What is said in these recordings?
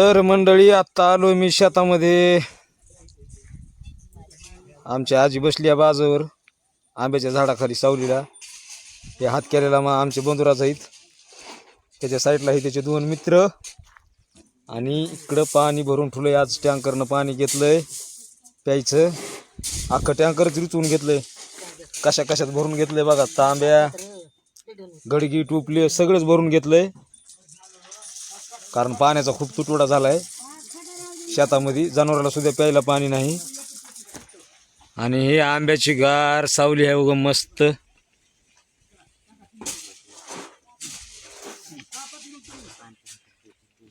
तर मंडळी आत्ता आलो मी शेतामध्ये. आमच्या आजी बसली आहे बाजूवर आंब्याच्या झाडाखाली सावलीला. हे हात केलेला मग आमचे बंधुराज आहेत. त्याच्या साईडला हे त्याचे दोन मित्र. आणि इकडं पाणी भरून ठेवलंय आज टँकरनं पाणी घेतलंय प्यायचं. अख्खं टँकरच रिचवून घेतलंय. कशा कशात भरून घेतलंय बघा तांब्या गडगी टोपले सगळंच भरून घेतलंय. कारण पाण्याचा खूप तुटवडा झाला आहे शेतामध्ये जनावराला सुद्धा प्यायला पाणी नाही. आणि हे आंब्याची गार सावली आहे उगं मस्त.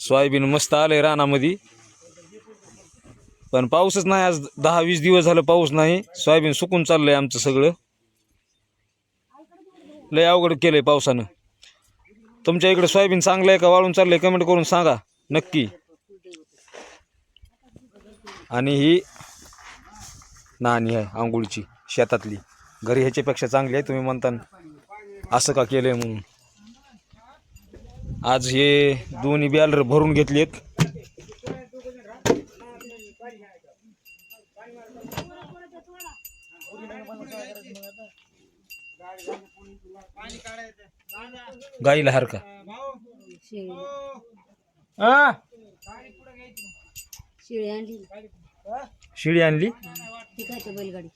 सोयाबीन मस्त आलंय रानामध्ये. पण पाऊसच नाही आज दहा वीस दिवस झालं पाऊस नाही. सोयाबीन सुकून चाललंय आमचं सगळं. लय अवघड केलंय पावसानं. तुमच्या इकडे सोयाबीन चांगलं आहे का? वाळून चाललंय? कमेंट करून सांगा. नक्की. आणि ही नाणी आहे आंघोळीची शेतातली. घरी ह्याच्यापेक्षा चांगली आहे तुम्ही म्हणता. असं का केलं आहे म्हणून? आज हे दोन्ही बॅलर भरून घेतलेत. गाईला हर का? आ? शिळी आणली. शिळी आणली? बैलगाडी.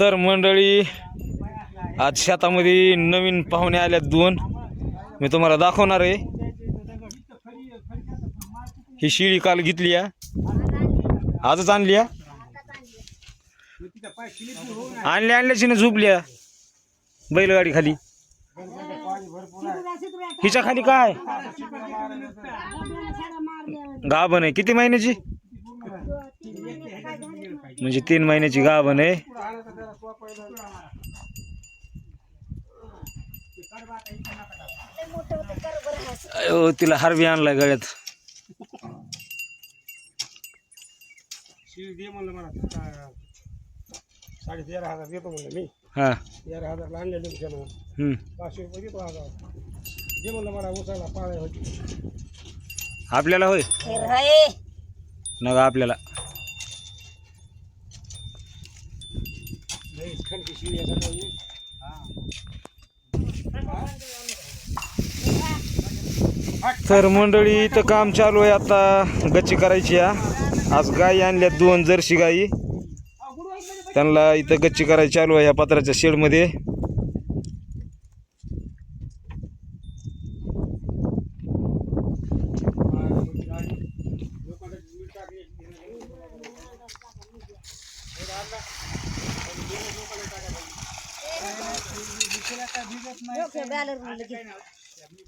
तर मंडळी आज शेतामध्ये नवीन पाहुणे आल्यात दोन. मी तुम्हाला दाखवणार आहे. ही शिळी काल घेतली या. आजच आणली या. आणले आणल्याची ना झोपल्या. बैलगाडी खाली. हिच्या खाली काय? गाभण आहे. किती महिन्याची? म्हणजे तीन महिन्याची गाभण आहे. अयो तिला हारवी आणलाय गळ्यात. शिव दे म्हणलं मला साडे तेरा हजार देतो म्हणलं मी. हा. तेरा हजारला आणलेले हम्म. पाचशे रुपये देतो हजार दे म्हणलं मला उसाला पाळ्या होती. आपल्याला होय? आहे नका आपल्याला. लई खणकी आहे. तर मंडळी इथं काम चालू आहे आता. गच्ची करायची आहे. आज गाई आणल्यात दोन जर्सी गाई. त्यांना इथं गच्ची करायची चालू आहे या पत्राच्या शेडमध्ये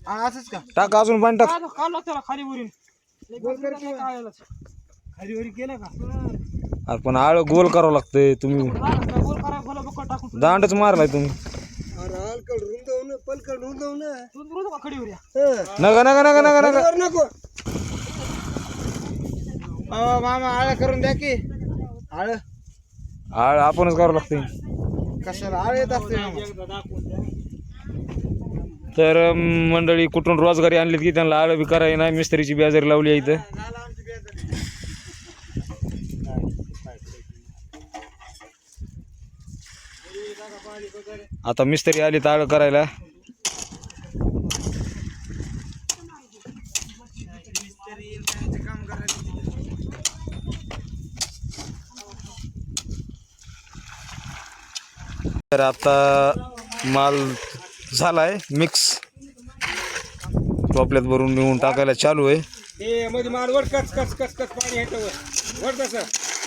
असंच का? टाक अजून पाणी टाक. त्याला खाली वरील खाली वरी केलं का? अरे पण आळ गोल करावं लागतंय तुम्ही. गोल करा भला बक्कळ टाकून दांडच मारलाय तुम्ही. अरे पलकड तू खडी नका नका नका नका नका. नको. मामा आळा करून द्या की. आळ. आळ आपणच करावं लागतंय. कशाला आळ येत असते तर अं, मंडळी कुठून रोजगारी आणलीत की त्यांना आळ बी करायला नाही मिस्त्रीची बेजारी लावली आहे इथं. आता मिस्त्री आली ताळ करायला. तर आता माल झालाय मिक्स टोपल्यात भरून नेऊन टाकायला चालू आहे. हे मध्ये माल वर कच कच कच कच पाणी आहे वर वर तसं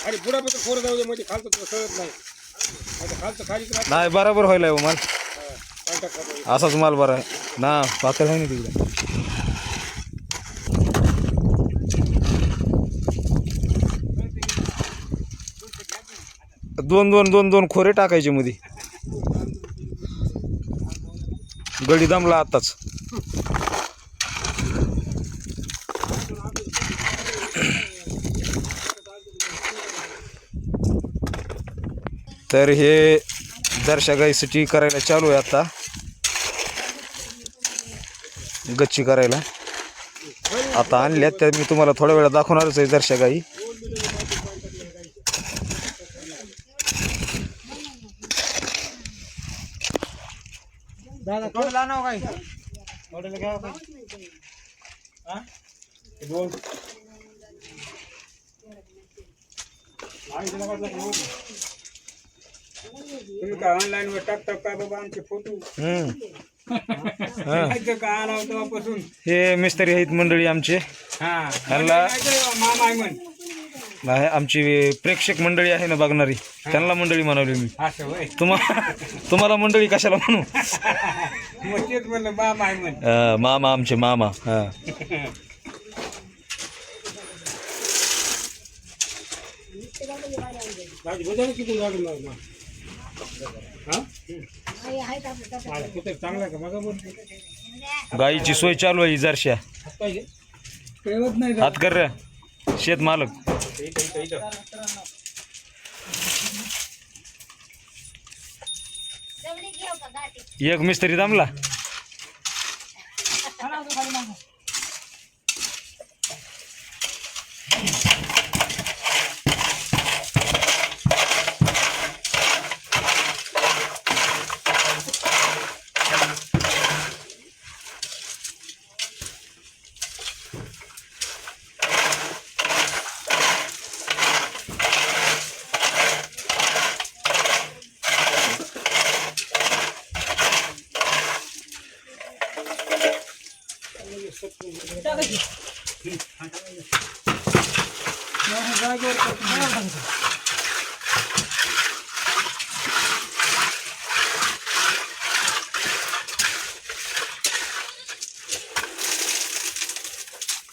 अरे बुडा पण खोर जाऊ दे मध्ये खालतो तुला नाही आता खालचं खाली राहत नाही बराबर व्हायला हो माल असाच माल बरा आहे. ना पातळ आहे ना तिकडे. दोन दोन दोन दोन खोरे टाकायचे मध्ये गडी दमला आताच. तर हे दर्शा गाईसाठी करायला चालू आहे आता. गच्ची करायला. आता आणल्यात त्या मी तुम्हाला थोड्या वेळा दाखवणारच आहे जरशा गाई का? तुम्ही काय ऑनलाईन वर टाकता काय बाबा आमचे फोटो हम्म. का आला होता तेव्हापासून हे मिस्त्री आहेत मंडळी आमचे. हा. ह्याला- मामा आहे म्हण. आहे आमची प्रेक्षक मंडळी आहे ना बघणारी. त्यांना मंडळी म्हणावली मी. असं होय. तुम्हा तुम्हाला मंडळी कशाला म्हणू? मग तेच म्हणलं मामा आहे म्हण. अं, मामा आमचे मामा. हा. किती झाली कुठं का मग गाईची सोय चालू आहे जरशा. कळवत नाही हात कर रे. शेत मालक. एक मिस्त्री दमला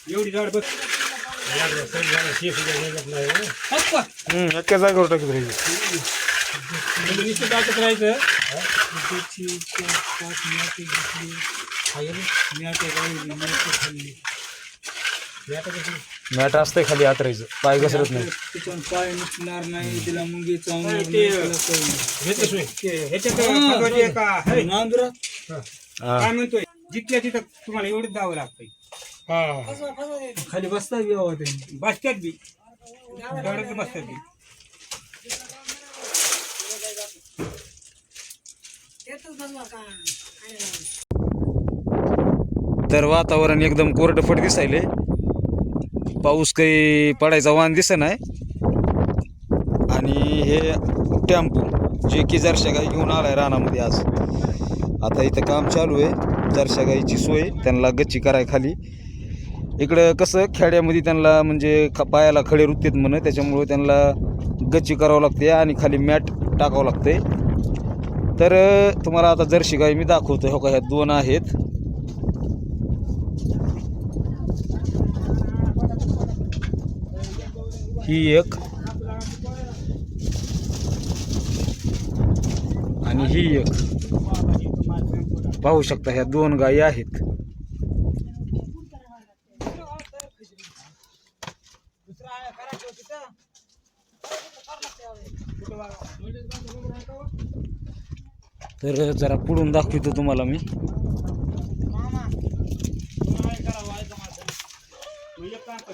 एवढी झाड बघ. हम्म, एका जागेवर टाकत नुसतं टाकत राहायचं. मॅट असतंय खाली आतरायचं. पाय घसरत नाही. पाय निघणार नाही तिला मुंगी का? हे, हा. काय म्हणतोय? जिथल्या तिथं तुम्हाला एवढंच जावं लागतंय. खाली बसता बी हवा बसत्यात बी. एवढंच बसत्यात बी. तर वातावरण एकदम कोरडफट दिसायले. पाऊस काही पडायचा वाण दिसत नाही आणि हे टेम्पो जे की जरशा गाई घेऊन आलाय रानामध्ये आज. आता इथं काम चालू आहे. जरशा गाईची सोय त्यांना गच्ची कराय खाली. इकडं कसं खेड्यामध्ये त्यांना म्हणजे ख पायाला खडे रुततेत म्हणे त्याच्यामुळे त्यांना गच्ची करावं लागते आणि खाली मॅट टाकावं लागते. तर तुम्हाला आता जर्शी गाई मी दाखवतो हो का ह्या दोन आहेत. ही एक आणि ही एक. पाहू शकता ह्या दोन गायी आहेत. तर जरा पुढून दाखवतो तुम्हाला मी.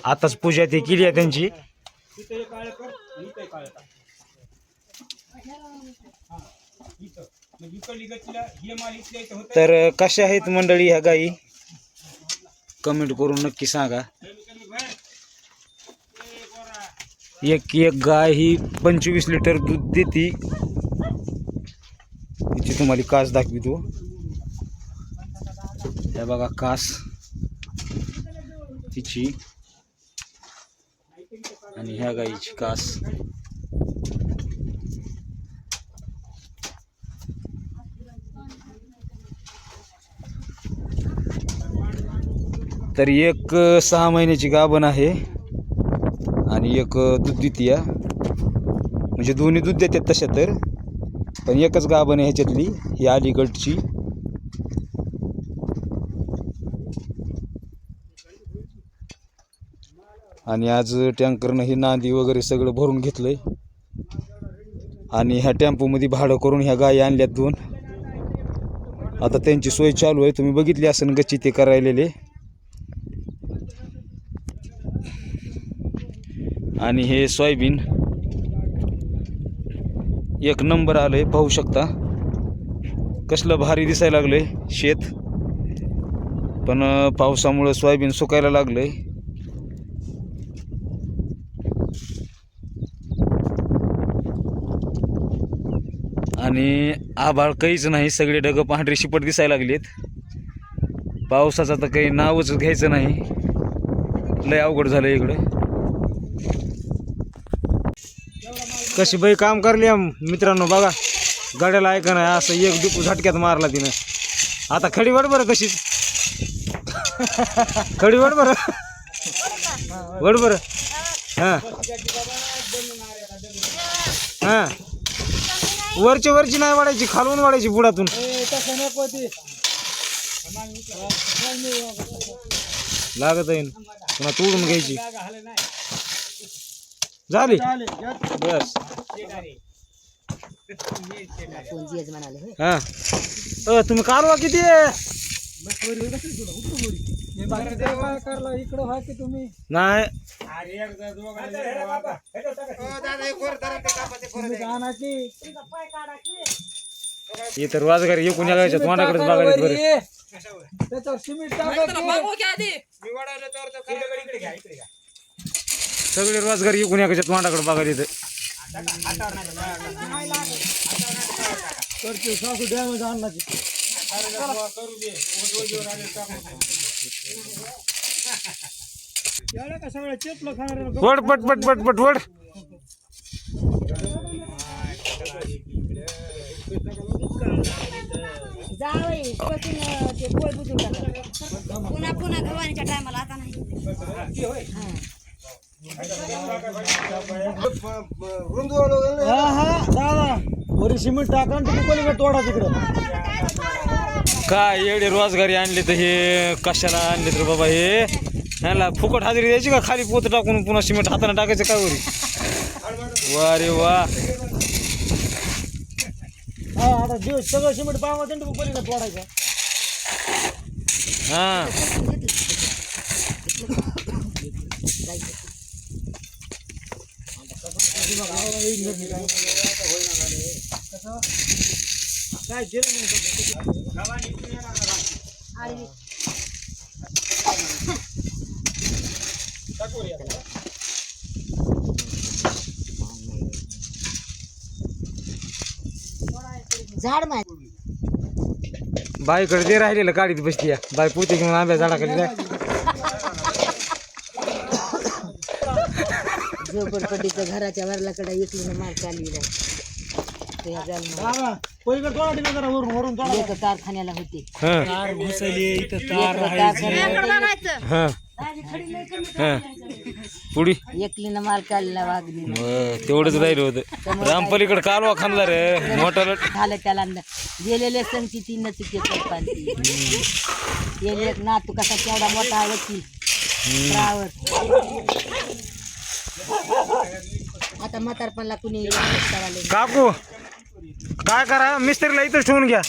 आताच पूजा ते केली आहे त्यांची. तिथं एक काळं कर इथं काळं टाक. इथं. इकडली हे माल इथल्या इथं होतं. तर कशा आहेत मंडळी ह्या गायी कमेंट करून नक्की सांगा एक एक गाय ही पंचवीस लिटर दूध देते तिची तुम्हाला कास दाखवितो हे बघा कास तिची आणि ह्या गाईची कास. तर एक सहा महिन्याची गाभण आहे आणि एक दूध द्वितीय म्हणजे दोन्ही दूध देतात तशा तर पण एकच गाभण आहे ह्याच्यातली ही अलीकडची आणि आज टँकरनं ही नांदी वगैरे सगळं भरून घेतलंय. आणि ह्या टेम्पोमध्ये भाडं करून ह्या गायी आणल्यात दोन. आता त्यांची सोय चालू आहे. तुम्ही बघितली असेल गच्ची ते करायलेले. आणि हे सोयाबीन. एक नंबर आलंय पाहू शकता. कसलं भारी दिसायला लागलंय शेत. पण पावसामुळं सोयाबीन सुकायला लागलंय. आणि आभाळ काहीच नाही सगळे ढगं पांढरे शिपट दिसायला लागलेत. पावसाचं तर काही नावच घ्यायचं नाही. लय अवघड झालं इकडं. कशी बाई काम करली मित्रांनो बघा. गाड्याला ऐका नाही असं एक दुपू झटक्यात मारला तिनं. आता खडी वड बरं कशीच खडी वाट बरं. वड बरं. हां. हां. वरची वरची नाही वाढायची खालून वाढायची बुडातून. लागत आहे पुन्हा तोडून घ्यायची. झाली. बस. हा. अ, तुम्ही कालवा किती आहे? इकडं व्हा की तुम्ही. नाही. हे तर रोजगार एकूण यायच्या तोंडाकडेच बघायला बरं. ये. त्याच्यावर सिमेंट. सगळे रोजगार एकूण याच्या तोंडाकडे बघायला येतं करतो सासू डॅमेज आणण्याची खाणार वड पट पट पट पट वड. जावई बसून ते पोळ बुजून टाका पुन्हा पुन्हा गव्हाणीच्या टायमाला आता नाही. हा हा दादा. वरी सिमेंट टाका आणि तुम्ही पलीकडे तोडा तिकडं. काय एवढे रोजगारी आणले तर हे कशाला आणले तर बाबा हे? ह्याला फुकट हजेरी द्यायची का? खाली पोत टाकून पुन्हा सिमेंट हाताने टाकायचं काय वरी? वा रे वा. हा आता जे सगळं सिमेंट पावा तुम्ही पलीकडे तोडायचं. हा. काय केलं नाही झाड बाईकडे ते राहिलेलं गाडीत बसली आहे. बाई पोते घेऊन आंब्या झाडाखाली जाय झोपडपट्टीचं घराच्या वरलाकडे इकडून मार चालली ते पलीकडे वरून वरून एक कारखान्याला होते. हा. तार घुसली इथं एक कारखान्याला हा. हा. पुढी? एकलीनं माल काढला वागली व, तेवढंच राहिलं होतं. रामपलीकडे कालवा खांदला रे मोठा झालं त्याला न- गेलेले संगती ती न चुके गेले नातू कसा केवढा मोठा वकील. रावर आता म्हातारपणला कुणी करायला काकू काय करा? मिस्त्रीला इथंच ठेवून घ्या.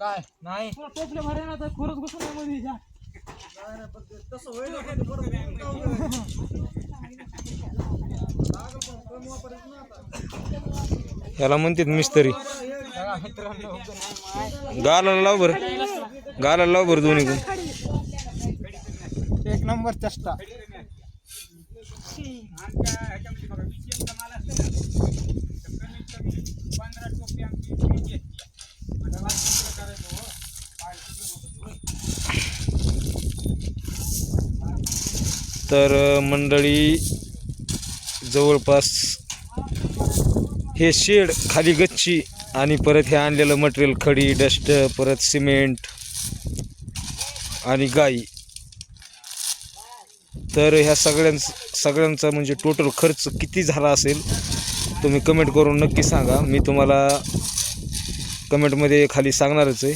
काय? नाही. टोपले भरे ना तर खरंच घुसून मध्ये जा याला म्हणतात मिस्त्री गालाला लाव बरं. गालाला लाव बरं दोन्ही एक नंबर चष्टा. तर मंडळी जवळपास हे शेड खाली गच्ची आणि परत हे आणलेलं मटेरियल खडी डस्ट परत सिमेंट आणि गाई. तर ह्या सगळ्यांच सगळ्यांचा म्हणजे टोटल खर्च किती झाला असेल तुम्ही कमेंट करून नक्की सांगा. मी तुम्हाला कमेंटमध्ये खाली सांगणारच आहे.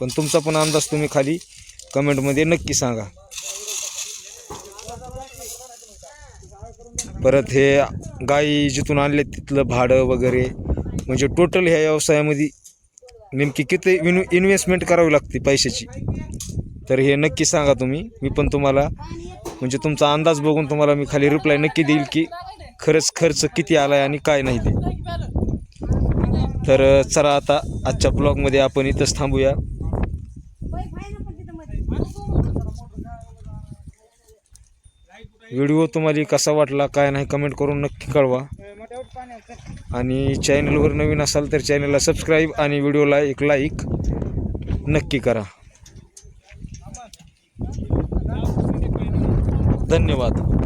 पण तुमचा पण अंदाज तुम्ही खाली कमेंटमध्ये नक्की सांगा. परत हे गाई जिथून आणले तिथलं भाडं वगैरे म्हणजे टोटल ह्या व्यवसायामध्ये नेमकी किती इन्व इन्व्हेस्टमेंट करावी लागते पैशाची? तर हे नक्की सांगा तुम्ही. मी पण तुम्हाला म्हणजे तुमचा अंदाज बघून तुम्हाला मी खाली रिप्लाय नक्की देईल की खरंच खर्च किती आला आहे आणि काय नाही ते. तर चला आता आजच्या ब्लॉगमध्ये आपण इथंच थांबूया. व्हिडिओ तुम्हाला कसा वाटला काय नाही कमेंट करून नक्की कळवा. आणि चॅनलवर नवीन असाल तर चॅनलला सबस्क्राईब आणि व्हिडिओला एक लाईक नक्की करा. धन्यवाद.